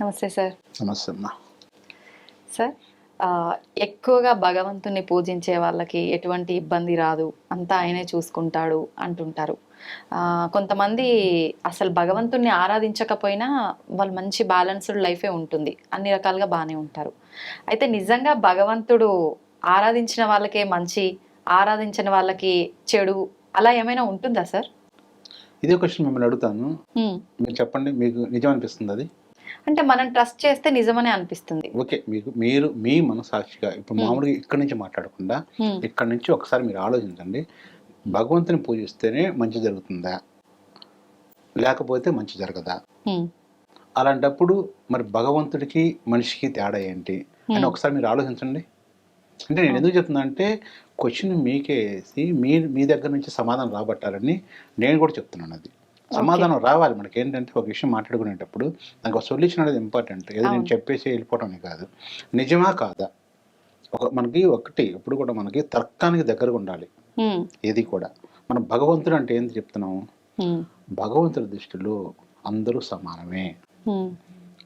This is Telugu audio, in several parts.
నమస్తే సార్. సమస్య అమ్మా. సార్ ఎక్కువగా భగవంతుని పూజించే వాళ్ళకి ఎటువంటి ఇబ్బంది రాదు. అంతా ఆయనే చూసుకుంటాడు అంటుంటారు. కొంతమంది అసలు భగవంతుణ్ణి ఆరాధించకపోయినా వాళ్ళు మంచి బ్యాలెన్స్డ్ లైఫే ఉంటుంది. అన్ని రకాలుగా బాగానే ఉంటారు. అయితే నిజంగా భగవంతుడు ఆరాధించిన వాళ్ళకే మంచి ఆరాధించిన వాళ్ళకి చెడు అలా ఏమైనా ఉంటుందా సార్? ఇదే క్వశ్చన్ మిమ్మల్ని అడుగుతాను. మీరు చెప్పండి మీకు నిజం అనిపిస్తుంది అది? అంటే మనం ట్రస్ట్ చేస్తే నిజమనే అనిపిస్తుంది. ఓకే మీకు మీరు మీ మనసాక్షిగా ఇప్పుడు మామూలుగా ఇక్కడి నుంచి మాట్లాడకుండా. ఇక్కడి నుంచి ఒకసారి మీరు ఆలోచించండి. భగవంతుని పూజిస్తేనే మంచి జరుగుతుందా? లేకపోతే మంచి జరగదా. అలాంటప్పుడు మరి భగవంతుడికి మనిషికి తేడా ఏంటి? అని ఒకసారి మీరు ఆలోచించండి. అంటే నేను ఎందుకు చెప్తున్నా అంటే క్వశ్చన్ మీకే వేసి మీ మీ దగ్గర నుంచి సమాధానం రాబట్టాలని నేను కూడా చెప్తున్నాను అది. సమాధానం రావాలి మనకి ఏంటంటే ఒక విషయం మాట్లాడుకునేటప్పుడు దానికి ఒక సొల్యూషన్ అనేది ఇంపార్టెంట్. ఏదో నేను. చెప్పేసి వెళ్ళిపోవటం కాదు. నిజమా కాదా? ఒక మనకి ఒకటి ఎప్పుడు కూడా మనకి తర్కానికి దగ్గరగా ఉండాలి. ఏది కూడా. మనం భగవంతుడు అంటే ఏంటి చెప్తున్నాము. భగవంతుడి దృష్టిలో అందరూ సమానమే.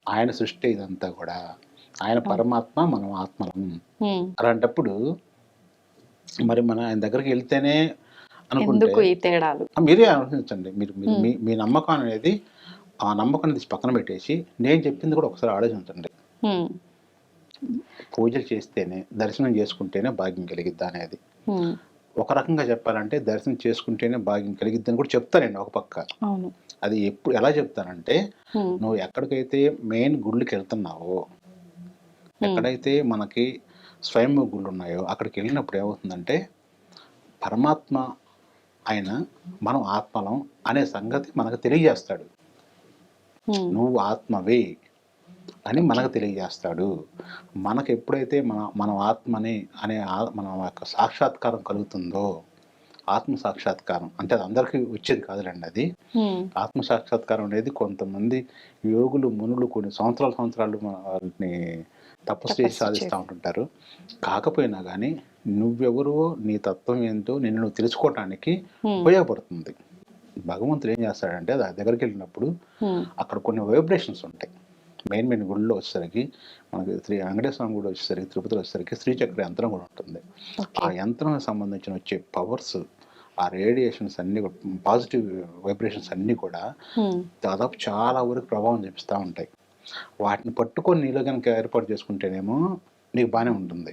ఆయన సృష్టి ఇదంతా కూడా. ఆయన పరమాత్మ మనం ఆత్మలం. అలాంటప్పుడు మరి మన ఆయన దగ్గరికి వెళ్తేనే ఎందుకు ఈ తేడాలు? ఆ, మీరే ఆలోచించండి. మీరు మీ మీ నమ్మకం అనేది ఆ నమ్మకం అనేది పక్కన పెట్టేసి నేను చెప్పింది కూడా ఒకసారి ఆలోచించండి. పూజలు చేస్తేనే దర్శనం చేసుకుంటేనే భాగ్యం కలిగిద్దా అనేది. ఒక రకంగా చెప్పాలంటే దర్శనం చేసుకుంటేనే భాగ్యం కలిగిద్ది అని కూడా చెప్తానండి ఒక పక్క. అవును. అది ఎప్పుడు ఎలా చెప్తానంటే. నువ్వు ఎక్కడికైతే మెయిన్ గుళ్ళకి వెళ్తున్నావో ఎక్కడైతే మనకి స్వయంభూ గుళ్ళు ఉన్నాయో అక్కడికి వెళ్ళినప్పుడు ఏమవుతుందంటే పరమాత్మ ఆయన మనం ఆత్మలం అనే సంగతి మనకు తెలియజేస్తాడు. నువ్వు ఆత్మవే అని మనకు తెలియజేస్తాడు మనకు ఎప్పుడైతే మన మనం ఆత్మని అనే మన యొక్క సాక్షాత్కారం కలుగుతుందో ఆత్మ సాక్షాత్కారం అంటే అది అందరికీ వచ్చేది కాదులేండి అది. ఆత్మ సాక్షాత్కారం అనేది కొంతమంది యోగులు మునులు కొన్ని సంవత్సరాల సంవత్సరాలు వాటిని తపస్సు సాధిస్తూ. ఉంటుంటారు కాకపోయినా కానీ నువ్వెవరో నీ తత్వం ఏంటో నిన్ను నువ్వు తెలుసుకోవటానికి. ఉపయోగపడుతుంది భగవంతుడు ఏం చేస్తాడంటే దాని దగ్గరికి వెళ్ళినప్పుడు. అక్కడ కొన్ని వైబ్రేషన్స్ ఉంటాయి మెయిన్ మెయిన్ గుళ్ళో వచ్చేసరికి మనకి శ్రీ వెంకటేశ్వర స్వామి గుడి వచ్చేసరికి తిరుపతిలో వచ్చేసరికి శ్రీచక్ర యంత్రం కూడా ఉంటుంది ఆ యంత్రం సంబంధించిన వచ్చే పవర్స్ ఆ రేడియేషన్స్ అన్ని పాజిటివ్ వైబ్రేషన్స్ అన్నీ కూడా. దాదాపు చాలా వరకు ప్రభావం చూపిస్తూ ఉంటాయి వాటిని పట్టుకొని నీలో కనుక ఏర్పాటు చేసుకుంటేనేమో నీకు బాగానే ఉంటుంది.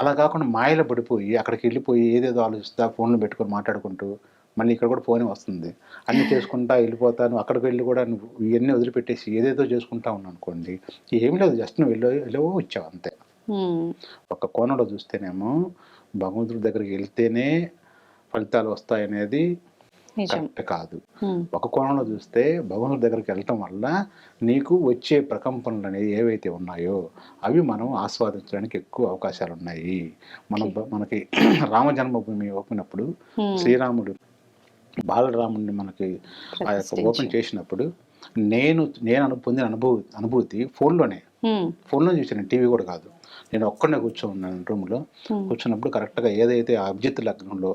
అలా కాకుండా మాయలో పడిపోయి అక్కడికి వెళ్ళిపోయి ఏదేదో ఆలోచిస్తా ఫోన్లు పెట్టుకొని మాట్లాడుకుంటూ మళ్ళీ ఇక్కడ కూడా ఫోనే వస్తుంది. అన్ని చేసుకుంటా వెళ్ళిపోతాను. అక్కడికి వెళ్ళి కూడా నువ్వు ఇవన్నీ వదిలిపెట్టేసి ఏదేదో చేసుకుంటా ఉన్నావు అనుకోండి. ఏమి లేదు జస్ట్ నువ్వు వెళ్ళో వెళ్ళవో వచ్చావు అంతే. ఒక కోణంలో చూస్తేనేమో భగవంతుడి దగ్గరికి వెళ్తేనే ఫలితాలు వస్తాయనేది కరెక్ట్ కాదు. ఒక కోణంలో చూస్తే భగవంతుడి దగ్గరికి వెళ్ళటం వల్ల నీకు వచ్చే ప్రకంపనలు అనేవి ఏవైతే ఉన్నాయో అవి మనం ఆస్వాదించడానికి ఎక్కువ అవకాశాలు ఉన్నాయి మనం మనకి రామ జన్మభూమి ఓపెనప్పుడు. శ్రీరాముడు బాలరాముడిని మనకి ఆ యొక్క. ఓపెన్ చేసినప్పుడు నేను నేను అను పొందిన అనుభూతి అనుభూతి ఫోన్లోనే. ఫోన్లో చూసాను టీవీ కూడా కాదు నేను ఒక్కడనే కూర్చోన్నాను రూమ్లో హ్మ్. కూర్చున్నప్పుడు కరెక్ట్గా ఏదైతే ఆ అభిజిత్ లగ్నంలో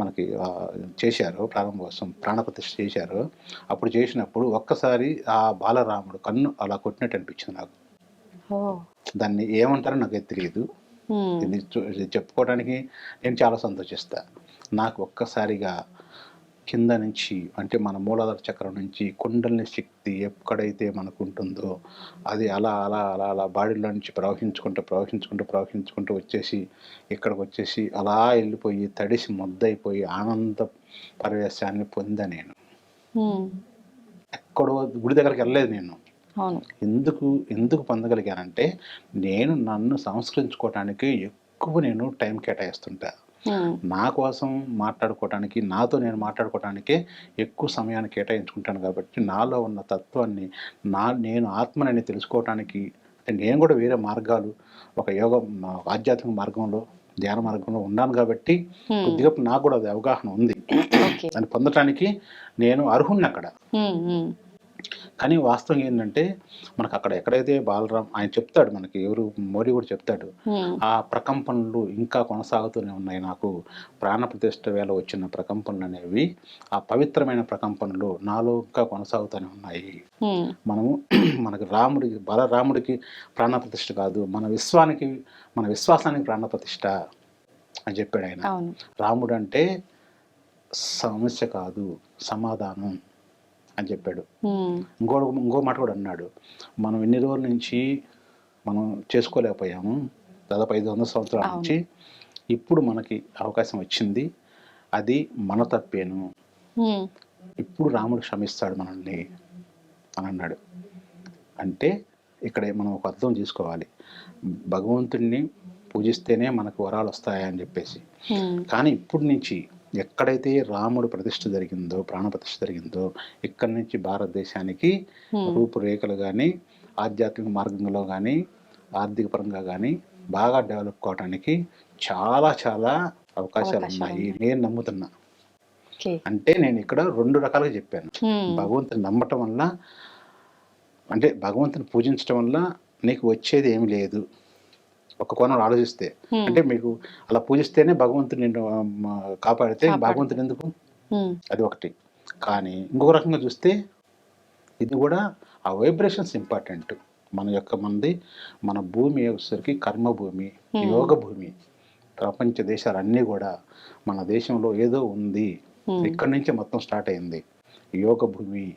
మనకి చేశారో ప్రారంభోత్సవం ప్రాణప్రతిష్ఠ చేశారో. అప్పుడు చేసినప్పుడు ఒక్కసారి ఆ బాలరాముడు కన్ను అలా కొట్టినట్టు అనిపించింది నాకు దాన్ని ఏమంటారో నాకైతే తెలియదు. చెప్పుకోవడానికి నేను చాలా సంతోషిస్తా. నాకు ఒక్కసారిగా కింద నుంచి అంటే మన మూలాధార చక్రం నుంచి కుండలిని శక్తి ఎక్కడైతే మనకు ఉంటుందో అది అలా అలా అలా అలా బాడీలో నుంచి ప్రవహించుకుంటూ ప్రవహించుకుంటూ ప్రవహించుకుంటూ వచ్చేసి ఇక్కడికి వచ్చేసి అలా వెళ్ళిపోయి తడిసి ముద్దయిపోయి ఆనంద పరవేశాన్ని పొందా నేను. ఎక్కడో గుడి దగ్గరికి వెళ్ళలేదు నేను ఎందుకు ఎందుకు పొందగలిగానంటే నేను నన్ను సంస్కరించుకోవటానికి ఎక్కువ నేను టైం కేటాయిస్తుంటా హ్మ్. నా కోసం మాట్లాడుకోవటానికి నాతో నేను మాట్లాడుకోవటానికే ఎక్కువ సమయాన్ని కేటాయించుకుంటాను కాబట్టి నాలో ఉన్న తత్వాన్ని నా నేను ఆత్మనని తెలుసుకోవటానికి అంటే నేను కూడా వేరే మార్గాలు ఒక యోగ ఆధ్యాత్మిక మార్గంలో ధ్యాన మార్గంలో ఉన్నాను కాబట్టి హ్మ్. కొద్దిగా నాకు కూడా అది అవగాహన ఉంది దాన్ని పొందటానికి నేను అర్హుణ్ణి అక్కడ. హ్మ్. కానీ వాస్తవం ఏంటంటే మనకు అక్కడ ఎక్కడైతే బాలరాం ఆయన చెప్తాడు మనకి ఎవరు మోడీ కూడా చెప్తాడు. ఆ ప్రకంపనలు ఇంకా కొనసాగుతూనే ఉన్నాయి నాకు. ప్రాణ ప్రతిష్ఠ వేళ వచ్చిన ప్రకంపనలు అనేవి ఆ పవిత్రమైన ప్రకంపనలు నాలో ఇంకా కొనసాగుతూనే ఉన్నాయి. మనము మనకి రాముడికి బలరాముడికి ప్రాణ ప్రతిష్ఠ కాదు మన విశ్వానికి మన విశ్వాసానికి ప్రాణ ప్రతిష్ఠ అని చెప్పాడు ఆయన. రాముడు అంటే సమస్య కాదు సమాధానం. అని చెప్పాడు. ఇంకో ఇంకో మాట కూడా అన్నాడు మనం ఎన్ని రోజుల నుంచి మనం చేసుకోలేకపోయాము దాదాపు ఐదు వందల సంవత్సరాల. నుంచి ఇప్పుడు మనకి అవకాశం వచ్చింది అది మన తప్పేను. ఇప్పుడు రాముడు క్షమిస్తాడు మనల్ని అని అన్నాడు అంటే ఇక్కడ మనం ఒక అర్థం తీసుకోవాలి భగవంతుడిని పూజిస్తేనే మనకు వరాలు వస్తాయని చెప్పేసి. కానీ ఇప్పటి నుంచి ఎక్కడైతే రాముడు ప్రతిష్ఠ జరిగిందో ప్రాణ ప్రతిష్ఠ జరిగిందో ఇక్కడి నుంచి భారతదేశానికి. రూపురేఖలు కానీ ఆధ్యాత్మిక మార్గంలో కానీ ఆర్థిక పరంగా కానీ బాగా డెవలప్ కావడానికి చాలా చాలా అవకాశాలు ఉన్నాయి. నేను నమ్ముతున్నా అంటే నేను ఇక్కడ రెండు రకాలుగా చెప్పాను. భగవంతుని నమ్మటం వల్ల అంటే భగవంతుని పూజించడం వల్ల నీకు వచ్చేది ఏమి లేదు ఒక కోణం ఆలోచిస్తే. అంటే మీకు అలా పూజిస్తేనే భగవంతుని నిన్ను కాపాడితే కాపాడు. భగవంతుని ఎందుకు. అది ఒకటి కానీ ఇంకొక రకంగా చూస్తే ఇది కూడా ఆ వైబ్రేషన్స్ ఇంపార్టెంట్ మన యొక్క మంది మన భూమి వచ్చేసరికి కర్మ భూమి Hmm. యోగ భూమి ప్రపంచ దేశాలన్నీ కూడా మన దేశంలో ఏదో ఉంది. ఇక్కడి నుంచే మొత్తం స్టార్ట్ అయింది యోగ భూమి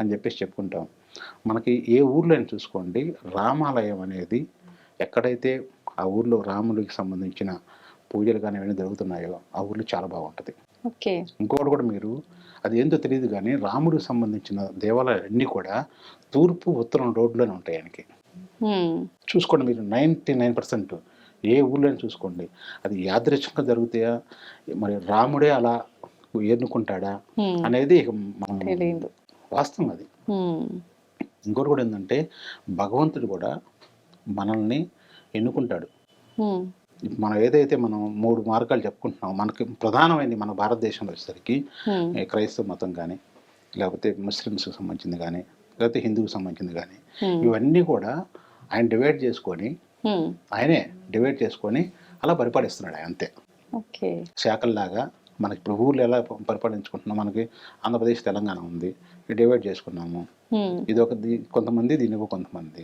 అని చెప్పేసి చెప్పుకుంటాం మనకి ఏ ఊర్లో అయినా చూసుకోండి రామాలయం అనేది ఎక్కడైతే ఆ ఊర్లో రాముడికి సంబంధించిన పూజలు కానీ ఏమైనా జరుగుతున్నాయో ఆ ఊర్లో చాలా బాగుంటుంది. ఓకే. ఇంకొకటి కూడా మీరు అది ఏంటో తెలియదు కానీ రాముడికి సంబంధించిన దేవాలయాలు అన్నీ కూడా తూర్పు ఉత్తరం రోడ్లోనే ఉంటాయి ఆయనకి. చూసుకోండి మీరు నైంటీ నైన్ పర్సెంట్ ఏ ఊళ్ళోనే చూసుకోండి. అది యాదృచ్ఛికంగా జరుగుతాయా? మరి రాముడే అలా ఎన్నుకుంటాడా. అనేది వాస్తవం అది. ఇంకోటి కూడా ఏంటంటే భగవంతుడు కూడా మనల్ని ఎన్నుకుంటాడు. మనం ఏదైతే మనం మూడు మార్గాలు చెప్పుకుంటున్నాం మనకి ప్రధానమైనది మన భారతదేశంలో వచ్చేసరికి క్రైస్తవ మతం కానీ లేకపోతే ముస్లిమ్స్కి సంబంధించింది కానీ లేకపోతే హిందువుకి సంబంధించింది కానీ. ఇవన్నీ కూడా ఆయన డివైడ్ చేసుకొని. ఆయనే డివైడ్ చేసుకొని అలా పరిపాలిస్తున్నాడు ఆయన అంతే శాఖల్లాగా మనకి ఇప్పుడు ఊర్లు ఎలా పరిపాలించుకుంటున్నాం మనకి ఆంధ్రప్రదేశ్ తెలంగాణ ఉంది డివైడ్ చేసుకున్నాము. ఇది ఒక కొంతమంది దీనికి కొంతమంది.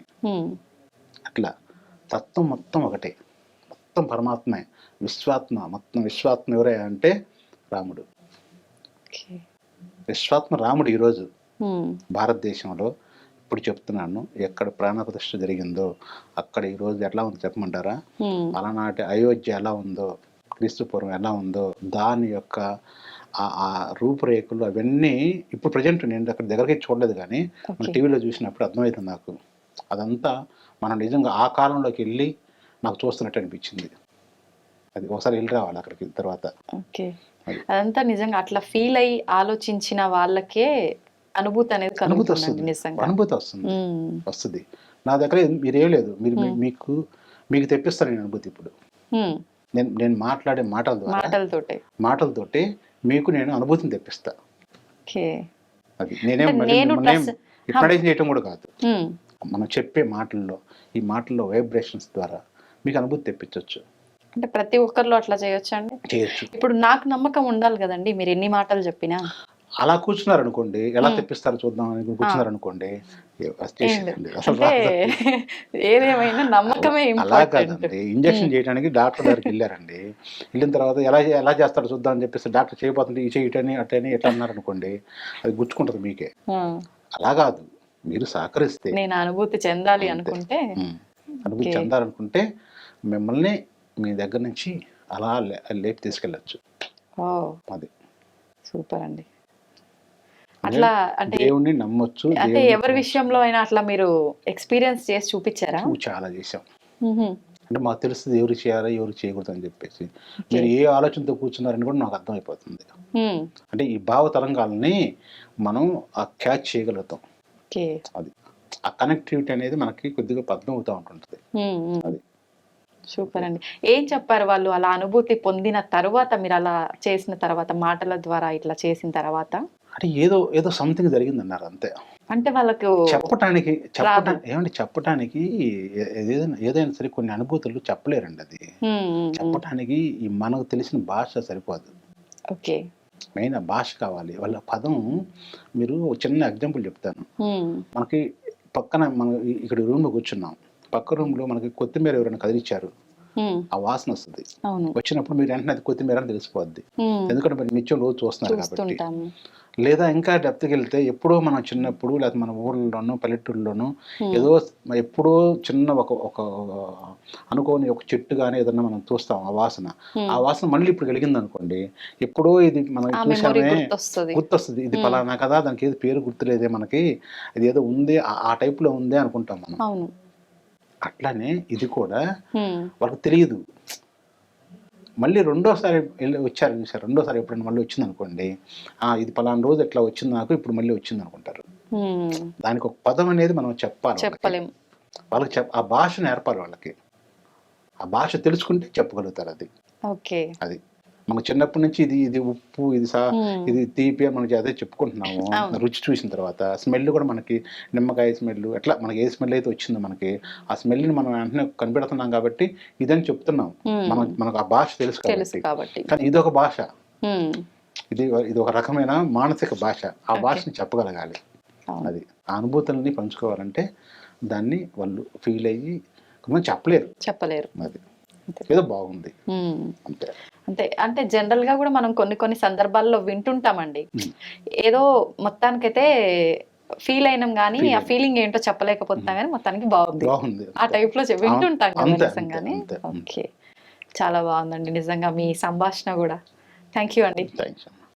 అట్లా తత్వం మొత్తం ఒకటే. మొత్తం పరమాత్మే. విశ్వాత్మ. మొత్తం విశ్వాత్మ ఎవరే అంటే రాముడు. విశ్వాత్మ రాముడు ఈరోజు. భారతదేశంలో ఇప్పుడు చెప్తున్నాను ఎక్కడ ప్రాణప్రతిష్ఠ జరిగిందో అక్కడ ఈరోజు ఎట్లా ఉందో చెప్పమంటారా. అలనాటి అయోధ్య ఎలా ఉందో క్రీస్తుపురం ఎలా ఉందో దాని యొక్క ఆ- ఆ రూపురేఖలు అవన్నీ ఇప్పుడు ప్రజెంట్ నేను అక్కడ దగ్గరికి చూడలేదు కానీ టీవీలో చూసినప్పుడు అర్థమవుతుంది నాకు. అదంతా మనం నిజంగా ఆ కాలంలోకి వెళ్ళి నాకు చూస్తున్నట్టు అనిపించింది. అది ఒకసారి వెళ్ళి రావాలి అక్కడికి తర్వాత. ఓకే. అదంతా నిజంగా అట్లా ఫీల్ అయ్యి ఆలోచించిన వాళ్ళకే అనుభూతి అనేది అనుభూతి వస్తుంది. అనుభూతి వస్తుంది. వస్తుంది. నా దగ్గర మీరేం లేదు. మీరు. మీకు మీకు తెప్పిస్తాను నేను అనుభూతి ఇప్పుడు. నేను నేను మాట్లాడే మాటల ద్వారా మాటలతోటే. మాటలతోటి మీకు నేను అనుభూతిని తెప్పిస్తా. ఓకే. అది. నేనేం hypnotize చేయటం కూడా కాదు. మనం చెప్పే మాటల్లో ఈ మాటల్లో వైబ్రేషన్స్ ద్వారా మీకు అనుభూతి తెప్పించవచ్చు అంటే ప్రతి ఒక్కరిలో అట్లా చేయొచ్చా అండి? చేయొచ్చు. ఇప్పుడు నాకు నమ్మకం ఉండాలి కదండి మీరు ఎన్ని మాటలు చెప్పినా. అలా కూర్చున్నారు అనుకోండి ఎలా. తెప్పిస్తారో చూద్దాం అని కూర్చున్నారు అనుకోండి. ఏదేమైనా నమ్మకమే అలా కాదండి ఇంజక్షన్ చేయడానికి డాక్టర్ దగ్గరికి వెళ్ళారండి. వెళ్ళిన తర్వాత ఎలా ఎలా చేస్తారో చూద్దాం అని చెప్పేసి డాక్టర్ చేయబోతుంటే ఈ చేయటని అటని ఎట్లా అన్నారు అనుకోండి అది గుచ్చుకుంటుంది మీకే. అలా కాదు. మీరు సహకరిస్తే నేను అనుభూతి చెందాలి. అనుకుంటే అనుభూతి. చెందాలనుకుంటే మిమ్మల్ని మీ దగ్గర నుంచి అలా లేపి తీసుకెళ్ళచ్చు. అది. సూపర్ అండి. అట్లా అంటే దేవుణ్ణి నమ్మొచ్చు అంటే ఎవరి విషయంలో అయినా అట్లా మీరు ఎక్స్పీరియన్స్ చేసి చూపించారా? చాలా చేసాం. అంటే మాకు తెలుస్తుంది ఎవరు చేయాలి ఎవరు చేయకూడదు అని చెప్పేసి. మీరు ఏ ఆలోచనతో కూర్చున్నారని కూడా నాకు అర్థమైపోతుంది. అంటే ఈ భావ తరంగాల్ని మనం ఆ క్యాచ్ చేయగలుగుతాం. ఓకే. అది. ఆ కనెక్టివిటీ అనేది మనకి కొద్దిగా పద్మం అవుతూ ఉంటుంటుంది. అది. సూపర్ అండి ఏం చెప్పారు వాళ్ళు అలా అనుభూతి పొందిన తర్వాత మీరు అలా చేసిన తర్వాత మాటల ద్వారా ఇట్లా చేసిన తర్వాత? అంటే ఏదో ఏదో సంథింగ్ జరిగింది అన్నారు అంతే. అంటే వాళ్ళకు చెప్పటానికి చెప్పటానికి ఏమంటే చెప్పటానికి ఏదైనా ఏదైనా సరే కొన్ని అనుభూతులు చెప్పలేరండి అది. చెప్పటానికి ఈ మనకు తెలిసిన భాష సరిపోదు. ఓకే. మెయిన్ భాష కావాలి. వాళ్ళ పదం మీరు ఒక చిన్న ఎగ్జాంపుల్ చెప్తాను. మనకి పక్కన మనం ఇక్కడ రూమ్లో కూర్చున్నాం. పక్క రూమ్లో మనకి కొత్తిమీర ఎవరైనా కదిలిచ్చారు. ఆ వాసన వస్తుంది. వచ్చినప్పుడు మీరు వెంటనే అది కొత్తిమీర అని తెలిసిపోద్ది ఎందుకంటే మీరు నిత్యం రోజు చూస్తున్నారు కాబట్టి. లేదా ఇంకా డెప్త్కి వెళ్తే ఎప్పుడో మనం చిన్నప్పుడు లేదా మన ఊళ్ళలోనూ పల్లెటూరులోనూ ఏదో ఎప్పుడో చిన్న ఒక ఒక అనుకోని ఒక చెట్టు కానీ ఏదన్నా మనం చూస్తాం ఆ వాసన. ఆ వాసన మళ్ళీ ఇప్పుడు కలిగింది అనుకోండి ఎప్పుడో ఇది మనం చూసామే గుర్తొస్తుంది. ఇది ఫలానా కదా దానికి ఏది పేరు గుర్తులేదే మనకి ఇది ఏదో ఉంది ఆ- ఆ టైప్లో ఉంది అనుకుంటాం మనం. అట్లానే ఇది కూడా వాళ్ళకి తెలియదు. మళ్ళీ రెండోసారి వెళ్ళి వచ్చారు చూసారు? రెండోసారి ఎప్పుడైనా మళ్ళీ వచ్చింది అనుకోండి ఆ ఇది పలానా రోజు ఎట్లా వచ్చింది నాకు ఇప్పుడు మళ్ళీ వచ్చింది అనుకుంటారు దానికి ఒక పదం అనేది మనం చెప్పాలి వాళ్ళకి. చెప్పలేం. వాళ్ళకి చెప్ ఆ భాష నేర్పాలి వాళ్ళకి. ఆ భాష తెలుసుకుంటే చెప్పగలుగుతారు అది. ఓకే. అది. మనకు చిన్నప్పటి నుంచి ఇది ఇది ఉప్పు ఇది సా ఇది తీపి అని మనకి అదే చెప్పుకుంటున్నాము. రుచి చూసిన తర్వాత స్మెల్ కూడా మనకి నిమ్మకాయ స్మెల్ ఎట్లా మనకి ఏ స్మెల్ అయితే వచ్చిందో మనకి ఆ స్మెల్ని మనం వెంటనే కనిపెడుతున్నాం కాబట్టి ఇదని చెప్తున్నాం. మనం మనకు ఆ భాష తెలుసు కాబట్టి. కానీ ఇది ఒక భాష. ఇది ఇది ఒక రకమైన మానసిక భాష. ఆ భాషని చెప్పగలగాలి. అది. ఆ అనుభూతులని పంచుకోవాలంటే దాన్ని వాళ్ళు ఫీల్ అయ్యి చెప్పలేరు. చెప్పలేరు. అది. ఏదో బాగుంది. అంతే. అంతే. అంటే జనరల్గా కూడా మనం కొన్ని కొన్ని సందర్భాల్లో వింటుంటామండి. ఏదో మొత్తానికైతే ఫీల్ అయినాం కానీ ఆ. ఫీలింగ్ ఏంటో చెప్పలేకపోతున్నాం కానీ మొత్తానికి బాగుంది. బాగుంది. ఆ టైప్లో వింటుంటాం నిజంగానే. ఓకే. చాలా బాగుందండి నిజంగా మీ సంభాషణ కూడా. థ్యాంక్ యూ అండి.